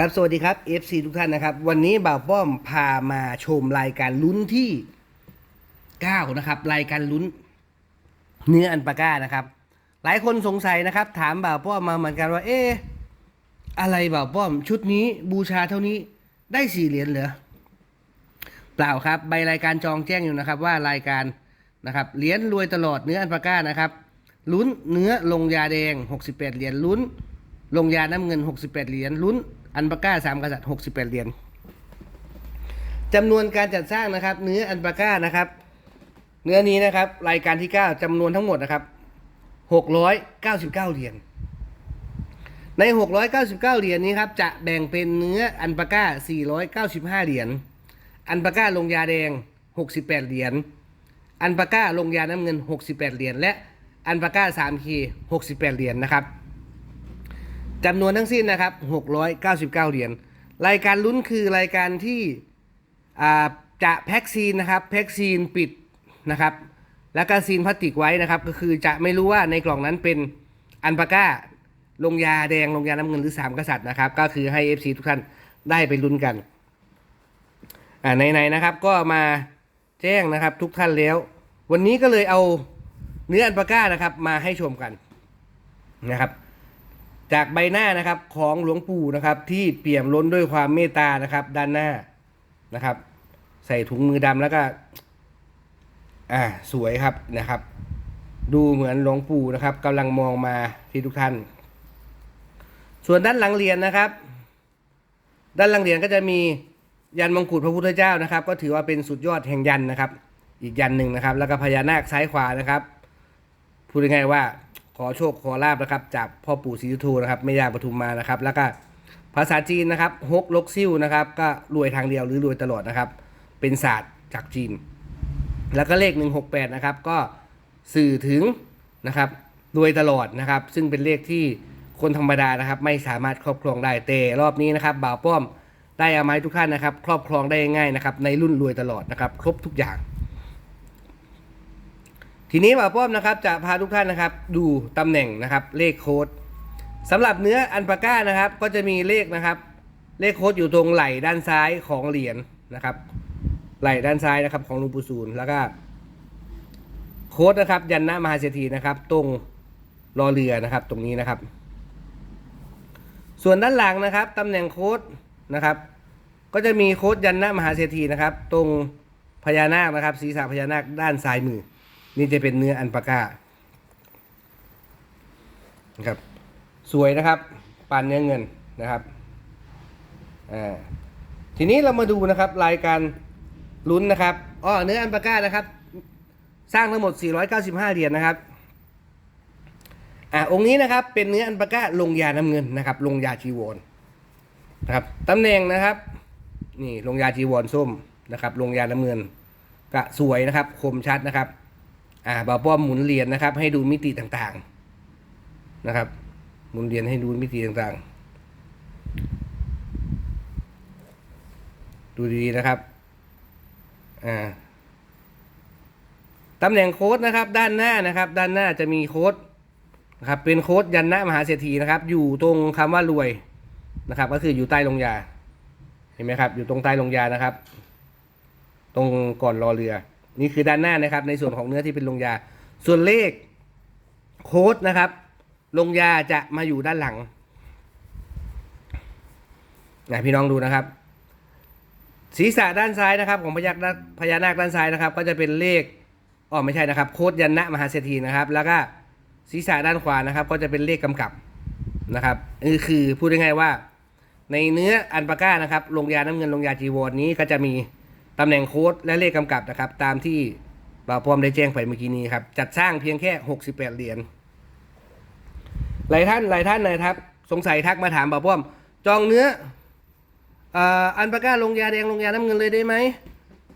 ครับ สวัสดีครับ FC ทุกท่านนะครับ วันนี้บ่าวป้อมพามาชมรายการลุ้นที่ 9 นะครับ รายการลุ้น เนื้ออันปาก้านะครับ หลายคนสงสัยนะครับ ถามบ่าวป้อมมาเหมือนกันว่า เอ๊ะอะไรบ่าวป้อม ชุดนี้บูชาเท่านี้ได้สี่เหรียญเหรอเปล่าครับ ใบรายการจองแจ้งอยู่นะครับ ว่ารายการนะครับเหรียญรวยตลอดเนื้ออันปาก้านะครับลุ้นเนื้อลงยาแดง 68 เหรียญลุ้นลงยาน้ำเงิน 68 เหรียญลุ้น อันปาก้าสามกษัตริย์68เหรียญจำนวนการจัดสร้างนะครับ เนื้ออันปาก้านะครับ เนื้อนี้นะครับ รายการที่9จำนวนทั้งหมดนะครับ699เหรียญใน 699 เหรียญนี้ครับ จะแบ่งเป็นเนื้ออันปาก้า 495 เหรียญ อันปาก้าลงยาแดง 68 เหรียญ อันปาก้าลงยาน้ำเงิน 68 เหรียญ และอันปาก้า 3K 68 เหรียญนะครับ จำนวนทั้งสิ้นนะครับ 699 เหรียญ รายการลุ้นคือรายการที่จะแพ็กซีนนะครับ แพ็กซีนปิดนะครับ แล้วก็ซีนพลาสติกไว้นะครับ ก็คือจะไม่รู้ว่าในกล่องนั้นเป็นอันปาก้า ลงยาแดง ลงยาน้ำเงินหรือสามกษัตริย์นะครับ ก็คือให้ FC ทุกท่านได้ไปลุ้นกัน อ่าไหนๆนะครับ ก็มาแจ้งนะครับทุกท่านแล้ว วันนี้ก็เลยเอาเนื้ออันปาก้านะครับ มาให้ชมกันนะครับ จากใบหน้านะครับของหลวงปู่นะครับที่เปี่ยมล้นด้วยความเมตตานะครับ ด้านหน้านะครับ ใส่ถุงมือดำแล้วก็ อ่าสวยครับนะครับ ดูเหมือนหลวงปู่นะครับกำลังมองมาที่ทุกท่าน ส่วนด้านหลังเหรียญนะครับ ด้านหลังเหรียญก็จะมียันมงกุฎพระพุทธเจ้านะครับ ก็ถือว่าเป็นสุดยอดแห่งยันนะครับ อีกยันหนึ่งนะครับ แล้วก็พญานาคซ้ายขวานะครับพูดง่ายๆว่า ขอโชคขอลาบนะครับ จากพ่อปู่ศรีสุโธนะครับไม่ยากปทุมมานะครับ แล้วก็ภาษาจีนนะครับฮกลกซิ่วนะครับ ก็รวยทางเดียวหรือรวยตลอดนะครับ เป็นศาสตร์จากจีน แล้วก็เลข 168 นะครับ ก็สื่อถึงนะครับรวยตลอดนะครับ ซึ่งเป็นเลขที่คนธรรมดานะครับ ไม่สามารถครอบครองได้แต่รอบนี้นะครับบ่าวป้อมได้เอาไม้ทุกท่านนะครับ ครอบครองได้ง่ายนะครับ ในรุ่นรวยตลอดนะครับ ครบทุกอย่าง ทีนี้บ่าป้อมนะครับจะพาทุกท่านนะครับ ดูตำแหน่งนะครับ เลขโค้ดสำหรับเนื้ออันปาก้านะครับ ก็จะมีเลขนะครับ เลขโค้ดอยู่ตรงไหล่ด้านซ้ายของเหรียญนะครับ ไหล่ด้านซ้ายนะครับ ของลุงปู่ศูนแล้วก็โค้ดนะครับ ยันนะมหาเศรษฐีนะครับ ตรงรอเรือนะครับ ตรงนี้นะครับ ส่วนด้านหลังนะครับตำแหน่งโค้ดนะครับ ก็จะมีโค้ดยันนะมหาเศรษฐีนะครับ ตรงพญานาคนะครับ ศีรษะพญานาคด้านซ้ายมือ นี่จะเป็นเนื้ออันปาก้านะครับสวยนะครับปานเนื้อเงินนะครับอ่าทีนี้เรามาดูนะครับรายการลุ้นนะครับอ้อเนื้ออันปาก้านะครับ สร้างทั้งหมด 495 เหรียญนะครับอะองค์นี้นะครับเป็นเนื้ออันปาก้าลงยาน้ำเงินนะครับลงยาจีวรนะครับตำแหน่งนะครับนี่ลงยาจีวรส้มนะครับลงยาน้ำเงินก็สวยนะครับคมชัดนะครับ อ่าบ่าวป้อมหมุนเหรียญนะครับ ให้ดูมิติต่างๆนะครับ หมุนเหรียญให้ดูมิติต่างๆ ดูดีๆนะครับอ่าตำแหน่งโค้ดนะครับ ด้านหน้านะครับ ด้านหน้าจะมีโค้ดนะครับเป็นโค้ดยันนะมหาเศรษฐีนะครับ อยู่ตรงคำว่ารวยนะครับ ก็คืออยู่ใต้ลงยาเห็นไหมครับ อยู่ตรงใต้ลงยานะครับ ตรงก่อนรอเรือ นี่คือด้านหน้านะครับ ในส่วนของเนื้อที่เป็นลงยา ส่วนเลขโค้ดนะครับ ลงยาจะมาอยู่ด้านหลังนะพี่น้องดูนะครับ ศีรษะด้านซ้ายนะครับ ของพญานาคพญานาคด้านซ้ายนะครับ ก็จะเป็นเลขอ๋อไม่ใช่นะครับ โคดยันนะมหาเศรษฐีนะครับ แล้วก็ศีรษะด้านขวานะครับ ก็จะเป็นเลขกำกับนะครับนี่คือพูดง่ายๆว่า ในเนื้ออันปาก้านะครับลงยาน้ำเงินลงยาจีวรนี้ก็จะมี ตำแหน่งโค้ดและเลขกำกับนะครับ ตามที่บ่าวพร้อมได้แจ้งไปเมื่อกี้นี้ครับ จัดสร้างเพียงแค่ 68 เหรียญหลายท่านหลายท่านนะครับ สงสัยทักมาถามบ่าวพร้อม จองเนื้ออ,อันปาก้าลงยาแดงลงยาน้ำเงินเลยได้ไหม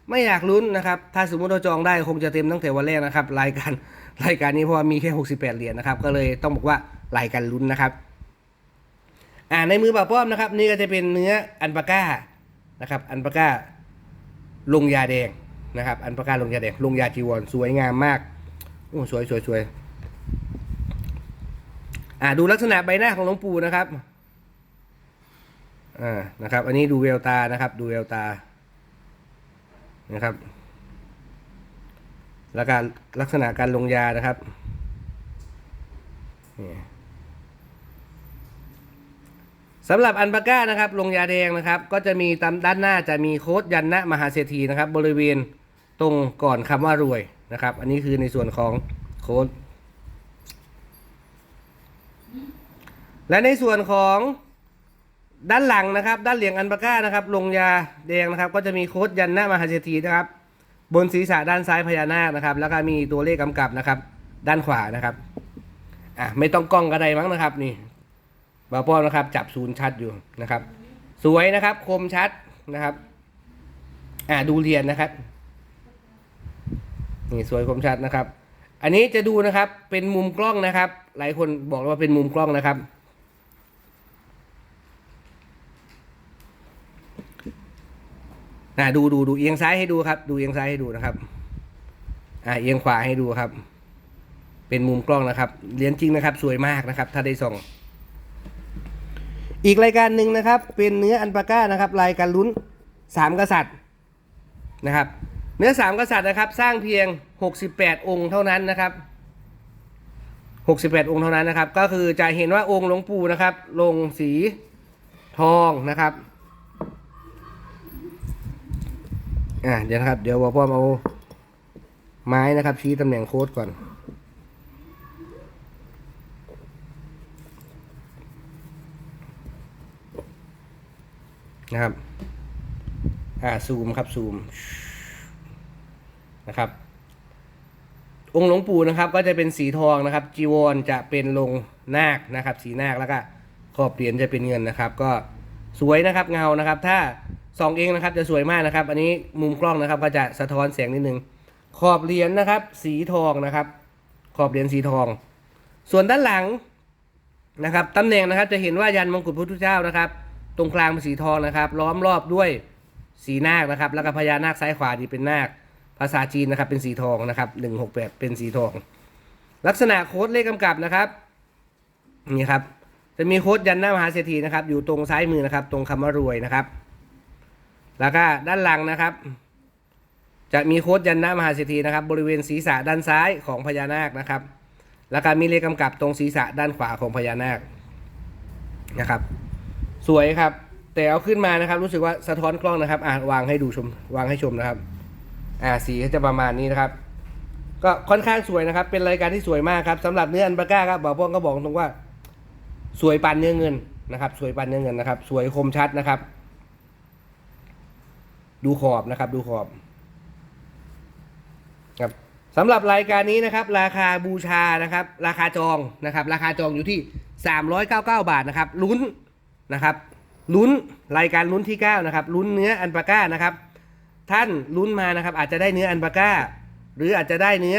ไม่อยากลุ้นนะครับ ถ้าสมมติเราจองได้คงจะเต็มตั้งแต่วันแรกนะครับ รายการรายการนี้เพราะว่ามีแค่ 68 เหรียญนะครับ ก็เลยต้องบอกว่ารายการลุ้นนะครับ อ่าในมือบ่าวป้อมนะครับ นี่ก็จะเป็นเนื้ออันปาก้านะครับ อันปาก้า ลงยาแดงนะครับ อันปาก้าลงยาแดง ลงยาจีวรสวยงามมากโอ้สวยสวยสวยอ่าดูลักษณะใบหน้าของหลวงปู่นะครับอ่านะครับ อันนี้ดูเวลตานะครับ ดูเวลตานะครับ แล้วการลักษณะการลงยานะครับ สำหรับอันปาก้านะครับลงยาแดงนะครับ ก็จะมีตามด้านหน้าจะมีโค้ดยันนะมหาเศรษฐีนะครับ บริเวณตรงก่อนคำว่ารวยนะครับ อันนี้คือในส่วนของโค้ดและในส่วนของด้านหลังนะครับ ด้านเหลียงอันปาก้านะครับ ลงยาแดงนะครับ ก็จะมีโค้ดยันนะมหาเศรษฐีนะครับ บนศีรษะด้านซ้ายพญานาคนะครับ แล้วก็มีตัวเลขกำกับนะครับ ด้านขวานะครับอะไม่ต้องกล้องกระไดมั้งนะครับนี่ บาป้อมนะครับ จับศูนย์ชัดอยู่นะครับ สวยนะครับ คมชัดนะครับ อะดูเรียนนะครับ นี่สวยคมชัดนะครับ อันนี้จะดูนะครับ เป็นมุมกล้องนะครับ หลายคนบอกว่าเป็นมุมกล้องนะครับ อ่าดูดูดูเอียงซ้ายให้ดูครับ ดูเอียงซ้ายให้ดูนะครับ อ่าเอียงขวาให้ดูครับ เป็นมุมกล้องนะครับเหรียญจริงนะครับ สวยมากนะครับ ถ้าได้ส่อง อีกรายการหนึ่งนะครับ เป็นเนื้ออันปาก้านะครับรายการลุ้นสามกษัตริย์นะครับ เนื้อสามกษัตริย์นะครับ สร้างเพียง 68 องค์เท่านั้นนะครับ68 องค์เท่านั้นนะครับ ก็คือจะเห็นว่าองค์หลวงปู่นะครับ ลงสีทองนะครับอ่าเดี๋ยวนะครับ เดี๋ยวบอกพ่อมเอาไม้นะครับชี้ตำแหน่งโค้ดก่อน นะครับ อ่าซูมครับซูมนะครับ องค์หลวงปู่นะครับ ก็จะเป็นสีทองนะครับ จีวรจะเป็นลงนาคนะครับ สีนาคแล้วก็ขอบเหรียญจะเป็นเงินนะครับ ก็สวยนะครับเงานะครับ ถ้าส่องเองนะครับจะสวยมากนะครับ อันนี้มุมกล้องนะครับ ก็จะสะท้อนแสงนิดนึงขอบเหรียญนะครับ สีทองนะครับ ขอบเหรียญสีทอง ส่วนด้านหลังนะครับตำแหน่งนะครับจะเห็นว่ายันมงกุฎพระพุทธเจ้านะครับ ตรงกลางเป็นสีทองนะครับ ล้อมรอบด้วยสีนาคนะครับ แล้วก็พญานาคซ้ายขวาดีเป็นนาค ภาษาจีนนะครับเป็นสีทองนะครับหนึ่งหกแปดเป็นสีทอง ลักษณะโค้ดเลขกำกับนะครับนี่ครับจะมีโค้ดยันหน้ามหาเศรษฐีนะครับ อยู่ตรงซ้ายมือนะครับ ตรงคำว่ารวยนะครับ แล้วก็ด้านหลังนะครับ จะมีโค้ดยันหน้ามหาเศรษฐีนะครับ บริเวณศีรษะด้านซ้ายของพญานาคนะครับ แล้วก็มีเลขกำกับตรงศีรษะด้านขวาของพญานาคนะครับ สวยครับ แต่เอาขึ้นมานะครับ รู้สึกว่าสะท้อนกล้องนะครับ อ่าวางให้ดูชม วางให้ชมนะครับ อ่าสีก็จะประมาณนี้นะครับ ก็ค่อนข้างสวยนะครับ เป็นรายการที่สวยมากครับสำหรับเนื้ออันปาก้าครับบอกพ่อก็บอกตรงว่า สวยปันเนื้อเงินนะครับ สวยปันเนื้อเงินนะครับ สวยคมชัดนะครับ ดูขอบนะครับ ดูขอบครับสำหรับรายการนี้นะครับ ราคาบูชานะครับ ราคาจองนะครับ ราคาจองอยู่ที่ 399 บาทนะครับลุ้น นะครับลุ้นรายการลุ้นที่9นะครับลุ้นเนื้ออันปาก้านะครับ ท่านลุ้นมานะครับ อาจจะได้เนื้ออันปาก้า หรืออาจจะได้เนื้อ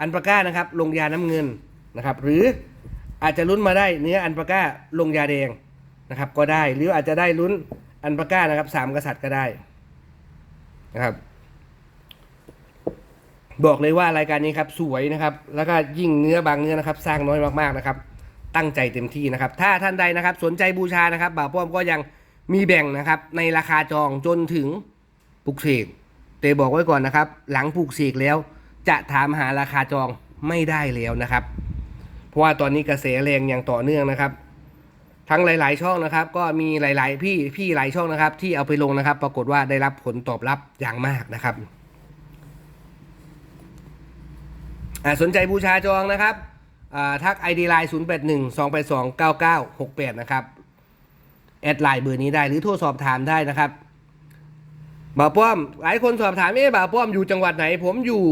อันปาก้านะครับ ลงยาน้ำเงินนะครับ หรืออาจจะลุ้นมาได้เนื้ออันปาก้าลงยาแดงนะครับ ก็ได้หรืออาจจะได้ลุ้นอันปาก้านะครับสามกษัตริย์ก็ได้นะครับ บอกเลยว่ารายการนี้ครับสวยนะครับ แล้วก็ยิ่งเนื้อบางเนื้อนะครับ สร้างน้อยมากๆนะครับ ตั้งใจเต็มที่นะครับ ถ้าท่านใดนะครับสนใจบูชานะครับบ่าวป้อมก็ยังมีแบ่งนะครับในราคาจองจนถึงปลุกเสกแต่บอกไว้ก่อนนะครับ หลังปลุกเสกแล้ว จะถามหาราคาจองไม่ได้แล้วนะครับ เพราะว่าตอนนี้กระแสแรงอย่างต่อเนื่องนะครับ ทั้งหลาย ๆ ช่องนะครับ ก็มีหลาย ๆ พี่พี่หลายช่องนะครับ ที่เอาไปลงนะครับ ปรากฏว่าได้รับผลตอบรับอย่างมากนะครับสนใจบูชาจองนะครับ ทัก ID Line 0 8 1 2 8 2 9 9 6 8 นะครับ แอดไลน์เบอร์นี้ได้หรือโทรสอบถามได้นะครับบ่าวป้อม หลายคนสอบถามเอ๊บ่าวป้อมอยู่จังหวัดไหน ผมอยู่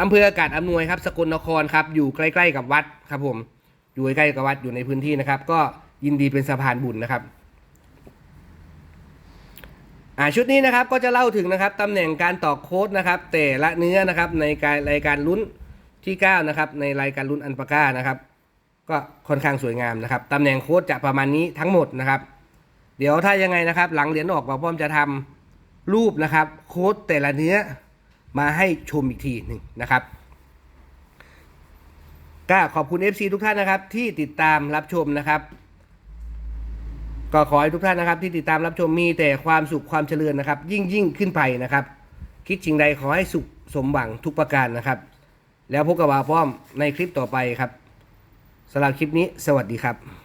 อำเภออากาศอำนวยครับ สกลนครครับ อยู่ใกล้ๆกับวัดครับผม อยู่ใกล้ๆกับวัดอยู่ในพื้นที่นะครับ ก็ยินดีเป็นสะพานบุญนะครับ่าชุดนี้นะครับก็จะเล่าถึงนะครับตำแหน่งการต่อโค้ดนะครับ แต่ละเนื้อนะครับในการรายการลุ้น ที่ 9 นะครับ ในรายการลุ้นอันปาก้านะครับ ก็ค่อนข้างสวยงามนะครับตำแหน่งโค้ชจะประมาณนี้ทั้งหมดนะครับ เดี๋ยวถ้ายังไงนะครับ หลังเหรียญออกบ่าวอมจะทำรูปนะครับ โค้ชแต่ละเนื้อมาให้ชมอีกทีหนึ่งนะครับก็ขอบคุณ FC ทุกท่านนะครับ ที่ติดตามรับชมนะครับ ก็ขอให้ทุกท่านนะครับ ที่ติดตามรับชมมีแต่ความสุขความเจริญนะครับ ยิ่งยิ่งขึ้นไปนะครับ คิดจริงใดขอให้สุขสมหวังทุกประการนะครับ แล้วพบกับวาพร้อมในคลิปต่อไปครับสำหรับคลิปนี้สวัสดีครับ